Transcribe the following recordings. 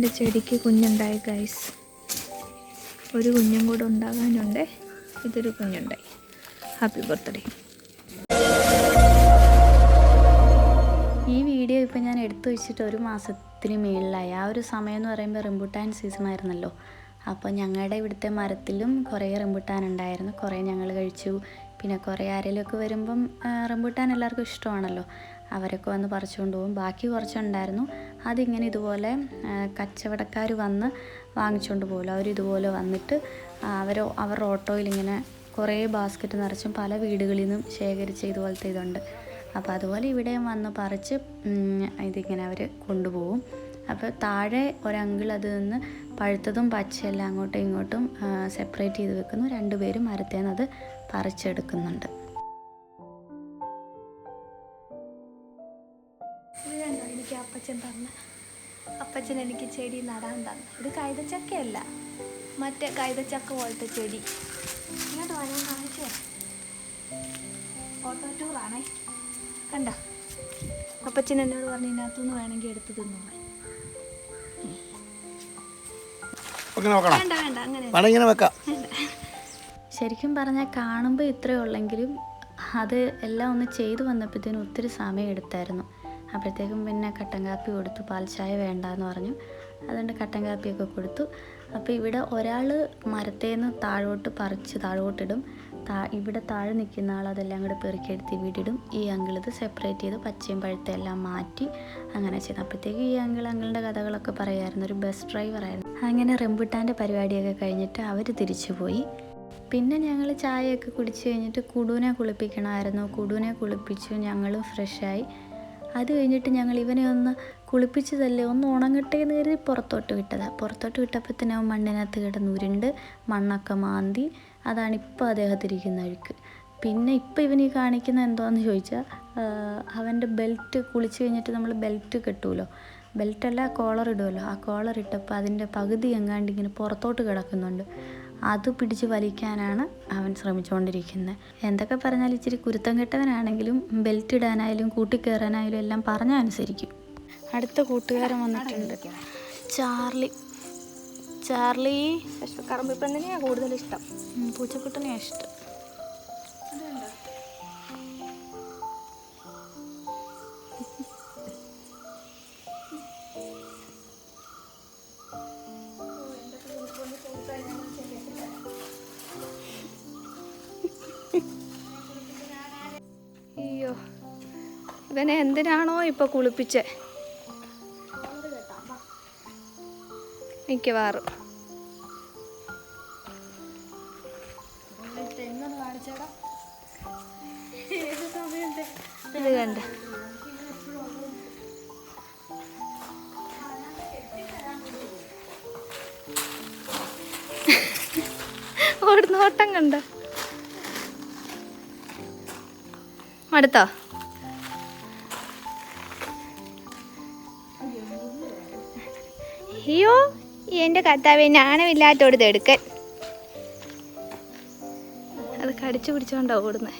എന്റെ ചെടിക്ക് കുഞ്ഞുണ്ടായി ഗൈസ് ഒരു കുഞ്ഞും കൂടെ ഉണ്ടാകാനുണ്ട്. ഇതൊരു കുഞ്ഞുണ്ടായി. ഹാപ്പി ബർത്ത്ഡേ ഈ വീഡിയോ ഇപ്പോൾ ഞാൻ എടുത്തു വെച്ചിട്ട് ഒരു മാസത്തിന് മേളിലായി. ആ ഒരു സമയം എന്ന് പറയുമ്പോൾ റിംബുട്ടാൻ സീസൺ ആയിരുന്നല്ലോ. അപ്പോൾ ഞങ്ങളുടെ ഇവിടുത്തെ മരത്തിലും കുറേ റംബുട്ടാൻ ഉണ്ടായിരുന്നു. കുറേ ഞങ്ങൾ കഴിച്ചു. പിന്നെ കുറേ ആരെങ്കിലുമൊക്കെ വരുമ്പം റംബുട്ടാൻ എല്ലാവർക്കും ഇഷ്ടമാണല്ലോ. അവരൊക്കെ വന്ന് പറിച്ചുകൊണ്ട് പോകും. ബാക്കി കുറച്ചുണ്ടായിരുന്നു. അതിങ്ങനെ ഇതുപോലെ കച്ചവടക്കാർ വന്ന് വാങ്ങിച്ചുകൊണ്ട് പോകില്ല അവരിതുപോലെ വന്നിട്ട് അവർ അവരുടെ ഓട്ടോയിൽ ഇങ്ങനെ കുറേ ബാസ്ക്കറ്റ് നിറച്ചും പല വീടുകളിൽ നിന്നും ശേഖരിച്ച് ഇതുപോലത്തെ ഇതുണ്ട്. അപ്പോൾ അതുപോലെ ഇവിടെയും വന്ന് പറിച്ച് ഇതിങ്ങനെ അവർ കൊണ്ടുപോകും. അപ്പോൾ താഴെ ഒരങ്കിൾ അത് നിന്ന് പഴുത്തതും പച്ചയെല്ലാം അങ്ങോട്ടും ഇങ്ങോട്ടും സെപ്പറേറ്റ് ചെയ്ത് വെക്കുന്നു. രണ്ടുപേരും മരത്തേന്ന് അത് പറിച്ചെടുക്കുന്നുണ്ട്. ഇത് കണ്ടോ? എനിക്ക് അപ്പച്ചൻ തന്ന. അപ്പച്ചൻ എനിക്ക് ചെടി നടാൻ തന്ന. ഇത് കൈതച്ചക്കയല്ല. മറ്റേ കൈതച്ചക്ക പോലത്തെ ചെടി. ഇങ്ങോട്ട് വരാൻ കാണിച്ചു ഓട്ടോ ടൂറാണേ കണ്ട? അപ്പച്ചൻ എന്നോട് പറഞ്ഞ ഇതിനകത്തുനിന്ന് വേണമെങ്കിൽ എടുത്ത് തിന്നോളെ. വേണ്ട വേണ്ട അങ്ങനെ വെക്കാം. ശരിക്കും പറഞ്ഞാൽ കാണുമ്പോൾ ഇത്രയേ ഉള്ളെങ്കിലും അത് എല്ലാം ഒന്ന് ചെയ്തു വന്നപ്പോഴത്തേനും ഒത്തിരി സമയം എടുത്തായിരുന്നു. അപ്പോഴത്തേക്കും പിന്നെ കട്ടൻ കാപ്പി കൊടുത്തു പാൽ ചായ വേണ്ടാന്ന് പറഞ്ഞു. അതുകൊണ്ട് കട്ടൻ കാപ്പിയൊക്കെ കൊടുത്തു. അപ്പോൾ ഇവിടെ ഒരാൾ മരത്തേന്ന് താഴോട്ട് പറിച്ച് താഴോട്ടിടും താ ഇവിടെ താഴെ നിൽക്കുന്ന ആൾ അതെല്ലാം കൂടെ പെറുക്കിയെടുത്ത് വീടിടും. ഈ അങ്കിൾ ഇത് സെപ്പറേറ്റ് ചെയ്ത് പച്ചയും പഴുത്തയും എല്ലാം മാറ്റി അങ്ങനെ ചെയ്തു അപ്പോഴത്തേക്ക് ഈ അങ്കിൾ അങ്കിളിന്റെ കഥകളൊക്കെ പറയായിരുന്നു. ഒരു ബസ് ഡ്രൈവറായിരുന്നു അങ്ങനെ റെമ്പുട്ടാന്റെ പരിപാടിയൊക്കെ കഴിഞ്ഞിട്ട് അവർ തിരിച്ചു പോയി. പിന്നെ ഞങ്ങൾ ചായയൊക്കെ കുടിച്ച് കഴിഞ്ഞിട്ട് കുടുവിനെ കുളിപ്പിക്കണമായിരുന്നു. കുടുവിനെ കുളിപ്പിച്ചു. ഞങ്ങളും ഫ്രഷായി. അത് കഴിഞ്ഞിട്ട് ഞങ്ങൾ ഇവനെ ഒന്ന് കുളിപ്പിച്ചതല്ലേ ഒന്ന് ഉണങ്ങട്ടെ എന്ന് കരുതി പുറത്തോട്ട് വിട്ടതാണ് പുറത്തോട്ട് വിട്ടപ്പോഴത്തേനും അവൻ മണ്ണിനകത്ത് കിടന്ന് ഉരുണ്ട് മണ്ണൊക്കെ മാന്തി അതാണ് ഇപ്പോൾ അദ്ദേഹത്തിരിക്കുന്ന അഴുക്ക്. പിന്നെ ഇപ്പോൾ ഇവൻ ഈ കാണിക്കുന്ന എന്തോന്ന് ചോദിച്ചാൽ അവന്റെ ബെൽറ്റ് കുളിച്ച് കഴിഞ്ഞിട്ട് നമ്മൾ ബെൽറ്റ് കെട്ടുമല്ലോ ബെൽറ്റല്ല കോളർ ഇടുമല്ലോ ആ കോളർ ഇട്ടപ്പോൾ അതിന്റെ പകുതി എങ്ങാണ്ട് ഇങ്ങനെ പുറത്തോട്ട് കിടക്കുന്നുണ്ട്. അത് പിടിച്ച് വലിക്കാനാണ് അവൻ ശ്രമിച്ചുകൊണ്ടിരിക്കുന്നത്. എന്തൊക്കെ പറഞ്ഞാൽ ഇച്ചിരി കുരുത്തം കെട്ടവനാണെങ്കിലും ബെൽറ്റ് ഇടാനായാലും കൂട്ടിക്കയറാനായാലും എല്ലാം പറഞ്ഞ അനുസരിക്കും. അടുത്ത കൂട്ടുകാരൻ വന്നിട്ടുണ്ട്. ചാർലി. ചാർലി. കറമ്പിപ്പന്നിനെയാണ് കൂടുതൽ ഇഷ്ടം പൂച്ചക്കുട്ടനെയാണ് പൂച്ചക്കുട്ടനെ ഇഷ്ടം ഇവനെ എന്തിനാണോ ഇപ്പൊ കുളിപ്പിച്ചേ? മിക്കവാറും. ഇത് കണ്ട. മടുത്തോ? അയ്യോ എന്റെ കർത്താവെ നാണമില്ലാത്തോടത് എടുക്കൻ അത് കടിച്ചു പിടിച്ചോണ്ടാ ഓടുന്നേ.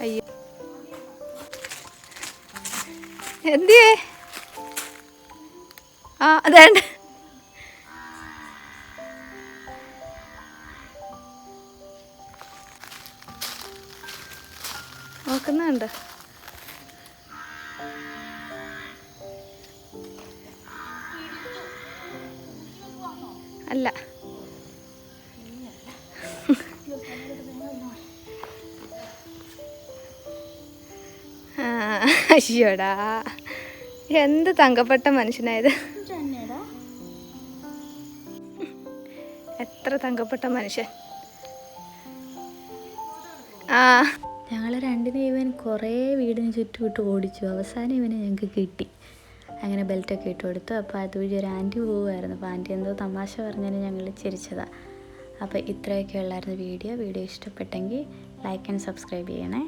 അയ്യോ. എന്തിയേ? ആ അതേണ്ട. നോക്കുന്നുണ്ട്. അല്ല. അയ്യോടാ. എന്ത് തങ്കപ്പെട്ട മനുഷ്യനായത്? എത്ര തങ്കപ്പെട്ട മനുഷ്യൻ? ആ. ഞങ്ങൾ രണ്ടിനെ ഇവൻ കുറേ വീടിന് ചുറ്റുവിട്ട് ഓടിച്ചു. അവസാനം ഇവനെ ഞങ്ങൾക്ക് കിട്ടി. അങ്ങനെ ബെൽറ്റൊക്കെ ഇട്ട് കൊടുത്തു. അപ്പോൾ അതുവഴി ഒരു ആന്റി പോവുമായിരുന്നു. അപ്പോൾ ആന്റി എന്തോ തമാശ പറഞ്ഞതിന് ഞങ്ങൾ ചിരിച്ചതാണ് അപ്പോൾ ഇത്രയൊക്കെ ഉള്ളായിരുന്നു വീഡിയോ. വീഡിയോ ഇഷ്ടപ്പെട്ടെങ്കിൽ ലൈക്ക് ആൻഡ് സബ്സ്ക്രൈബ് ചെയ്യണേ.